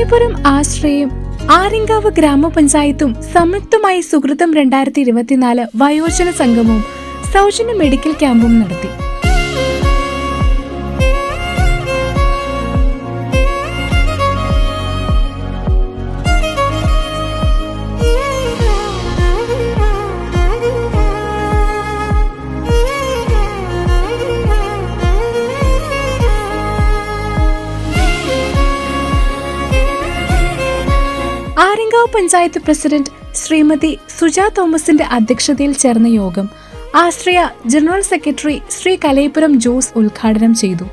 കലയപുരം ആശ്രയം ആര്യങ്കാവ് ഗ്രാമപഞ്ചായത്തും സംയുക്തമായി സുഹൃതം രണ്ടായിരത്തി ഇരുപത്തിനാല് വയോജന സംഗമവും സൗജന്യ മെഡിക്കൽ ക്യാമ്പും നടത്തി. ആര്യങ്കാവ് പഞ്ചായത്ത് പ്രസിഡന്റ് ശ്രീമതി സുജ തോമസിന്റെ അധ്യക്ഷതയിൽ ചേർന്ന യോഗം ആശ്രയ ജനറൽ സെക്രട്ടറി ശ്രീ കലയപുരം ജോസ് ഉദ്ഘാടനം ചെയ്തു.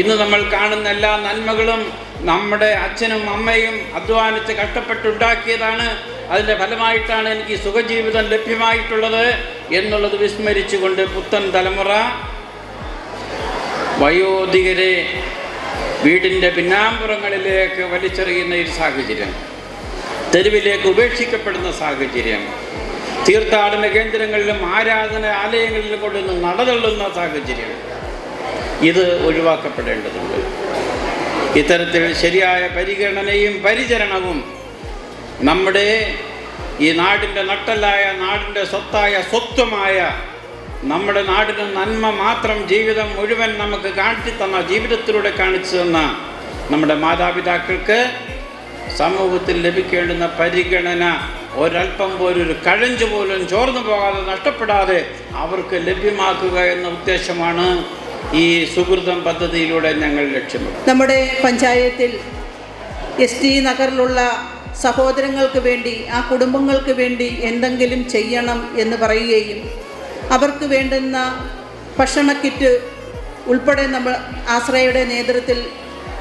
ഇന്ന് നമ്മൾ കാണുന്ന എല്ലാ നന്മകളും നമ്മുടെ അച്ഛനും അമ്മയും അധ്വാനിച്ച് കഷ്ടപ്പെട്ടുണ്ടാക്കിയതാണ്. അതിന്റെ ഫലമായിട്ടാണ് എനിക്ക് സുഖജീവിതം ലഭ്യമായിട്ടുള്ളത് എന്നുള്ളത് വിസ്മരിച്ചുകൊണ്ട് പുത്തൻ തലമുറ വയോധികരെ വീടിന്റെ പിന്നാമ്പുറങ്ങളിലേക്ക് വലിച്ചെറിയുന്ന ഒരു സാഹചര്യം തെരുവിലേക്ക് ഉപേക്ഷിക്കപ്പെടുന്ന സാഹചര്യം തീർത്ഥാടന കേന്ദ്രങ്ങളിലും ആരാധന ആലയങ്ങളിലും കൊണ്ടുവന്ന് നടതള്ളുന്ന സാഹചര്യം ഇത് ഒഴിവാക്കപ്പെടേണ്ടതുണ്ട്. ഇത്തരത്തിൽ ശരിയായ പരിഗണനയും പരിചരണവും നമ്മുടെ ഈ നാടിന്റെ നട്ടലായ നാടിന്റെ സ്വത്തായ സ്വത്വമായ നമ്മുടെ നാടിന് നന്മ മാത്രം ജീവിതം മുഴുവൻ നമുക്ക് കാണിച്ചു തന്ന ജീവിതത്തിലൂടെ കാണിച്ചു തന്ന നമ്മുടെ മാതാപിതാക്കൾക്ക് സമൂഹത്തിൽ ലഭിക്കേണ്ടുന്ന പരിഗണന ഒരല്പം പോലും ഒരു കഴഞ്ചു പോലും ചോർന്നു പോകാതെ നഷ്ടപ്പെടാതെ അവർക്ക് ലഭ്യമാക്കുക എന്ന ഉദ്ദേശമാണ് ഈ സുഹൃതം പദ്ധതിയിലൂടെ ഞങ്ങൾ ലക്ഷ്യമിടുന്നത്. നമ്മുടെ പഞ്ചായത്തിൽ എസ് ടി നഗറിലുള്ള സഹോദരങ്ങൾക്ക് വേണ്ടി ആ കുടുംബങ്ങൾക്ക് വേണ്ടി എന്തെങ്കിലും ചെയ്യണം എന്ന് പറയുകയും അവർക്ക് വേണ്ടുന്ന ഭക്ഷണ കിറ്റ് ഉൾപ്പെടെ നമ്മൾ ആശ്രയയുടെ നേതൃത്വത്തിൽ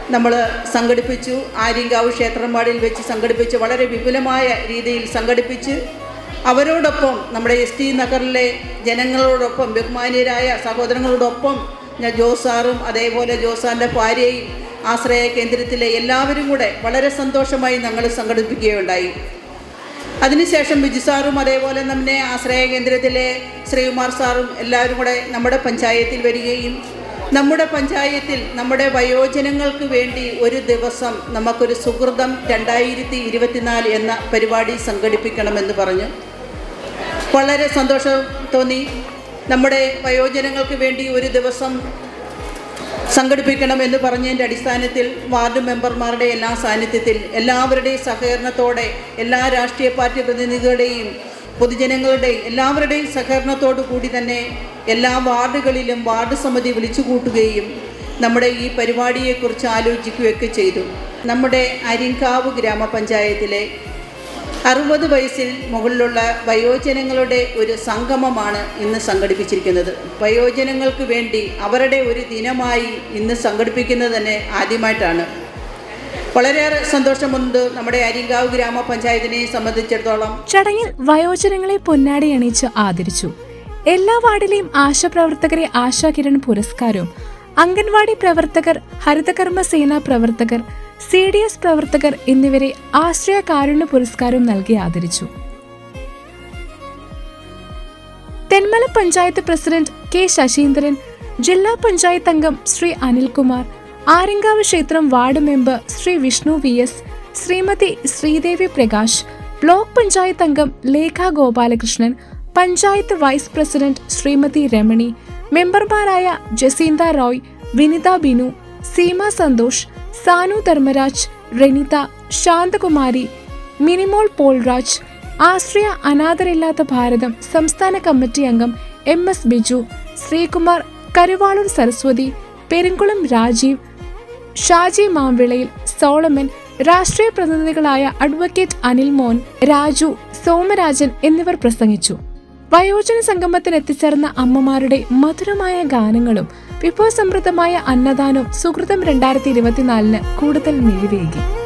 നമ്മൾ സംഘടിപ്പിച്ചു. ആര്യങ്കാവ് ക്ഷേത്രമാടിൽ വെച്ച് സംഘടിപ്പിച്ച് വളരെ വിപുലമായ രീതിയിൽ സംഘടിപ്പിച്ച് അവരോടൊപ്പം നമ്മുടെ എസ് ടി നഗറിലെ ജനങ്ങളോടൊപ്പം ബഹുമാനീയരായ സഹോദരങ്ങളോടൊപ്പം ഞാൻ ജോസാറും അതേപോലെ ജോസാറിന്റെ ഭാര്യയും ആശ്രയ കേന്ദ്രത്തിലെ എല്ലാവരും കൂടെ വളരെ സന്തോഷമായി ഞങ്ങൾ സംഘടിപ്പിക്കുകയുണ്ടായി. അതിനുശേഷം ബിജു സാറും അതേപോലെ നമ്മുടെ ആശ്രയ കേന്ദ്രത്തിലെ ശ്രീകുമാർ സാറും എല്ലാവരും കൂടെ നമ്മുടെ പഞ്ചായത്തിൽ വരികയും നമ്മുടെ പഞ്ചായത്തിൽ നമ്മുടെ വയോജനങ്ങൾക്ക് വേണ്ടി ഒരു ദിവസം നമുക്കൊരു സുഹൃതം രണ്ടായിരത്തി ഇരുപത്തിനാല് എന്ന പരിപാടി സംഘടിപ്പിക്കണമെന്ന് പറഞ്ഞു. വളരെ സന്തോഷം തോന്നി. നമ്മുടെ വയോജനങ്ങൾക്ക് വേണ്ടി ഒരു ദിവസം സംഘടിപ്പിക്കണം എന്ന് പറഞ്ഞതിന്റെ അടിസ്ഥാനത്തിൽ വാർഡ് മെമ്പർമാരുടെ എല്ലാ സാന്നിധ്യത്തിൽ എല്ലാവരുടെയും സഹകരണത്തോടെ എല്ലാ രാഷ്ട്രീയ പാർട്ടി പ്രതിനിധികളുടെയും പൊതുജനങ്ങളുടെയും എല്ലാവരുടെയും സഹകരണത്തോടു കൂടി തന്നെ എല്ലാ വാർഡുകളിലും വാർഡ് സമിതി വിളിച്ചു കൂട്ടുകയും നമ്മുടെ ഈ പരിപാടിയെക്കുറിച്ച് ആലോചിക്കുകയൊക്കെ ചെയ്തു. നമ്മുടെ അരിങ്കാവ് ഗ്രാമപഞ്ചായത്തിലെ അറുപത് വയസ്സിൽ മുകളിലുള്ള വയോജനങ്ങളുടെ ഒരു സംഗമമാണ് ഇന്ന് സംഘടിപ്പിച്ചിരിക്കുന്നത്. വയോജനങ്ങൾക്ക് വേണ്ടി അവരുടെ ഒരു ദിനമായി ഇന്ന് സംഘടിപ്പിക്കുന്നത് തന്നെ ആദ്യമായിട്ടാണ്. വളരെയേറെ സന്തോഷമുണ്ട് നമ്മുടെ അരിങ്കാവ് ഗ്രാമപഞ്ചായത്തിനെ സംബന്ധിച്ചിടത്തോളം. ചടങ്ങിൽ വയോജനങ്ങളെ പൊന്നാടി അണിയിച്ച് ആദരിച്ചു. എല്ലാ വാർഡിലെയും ആശാപ്രവർത്തകരെ ആശാകിരൺ പുരസ്കാരവും അംഗൻവാടി പ്രവർത്തകർ ഹരിതകർമ്മ സേനാ പ്രവർത്തകർ സി ഡി എസ് പ്രവർത്തകർ എന്നിവരെ ആശ്രയ കാരുണ്യ പുരസ്കാരം നൽകി ആദരിച്ചു. തെന്മല പഞ്ചായത്ത് പ്രസിഡന്റ് കെ ശശീന്ദ്രൻ ജില്ലാ പഞ്ചായത്ത് അംഗം ശ്രീ അനിൽകുമാർ ആര്യങ്കാവ് ക്ഷേത്രം ward member Shri Vishnu V S Shrimati Sreedevi Prakash block panchayat അംഗം ലേഖ ഗോപാലകൃഷ്ണൻ പഞ്ചായത്ത് വൈസ് പ്രസിഡന്റ് ശ്രീമതി രമണി മെമ്പർമാരായ ജസീന്ത റോയ് വിനിത ബിനു സീമ സന്തോഷ് സാനു ധർമ്മരാജ് റെനിത ശാന്തകുമാരി മിനിമോൾ പോൾരാജ് ആശ്രയ അനാഥരില്ലാത്ത ഭാരതം സംസ്ഥാന കമ്മിറ്റി അംഗം എം എസ് ബിജു ശ്രീകുമാർ കരുവാളൂർ സരസ്വതി പെരുങ്കുളം രാജീവ് ഷാജി മാമ്പിളയിൽ സോളമൻ രാഷ്ട്രീയ പ്രതിനിധികളായ അഡ്വക്കേറ്റ് അനിൽ മോൻ രാജു സോമരാജൻ എന്നിവർ പ്രസംഗിച്ചു. വയോജന സംഗമത്തിൽ എത്തിച്ചേർന്ന അമ്മമാരുടെ മധുരമായ ഗാനങ്ങളും വിഭവസമൃദ്ധമായ അന്നദാനവും സുഹൃതം രണ്ടായിരത്തി ഇരുപത്തിനാലിന് കൂടുതൽ മിഴിവേകി.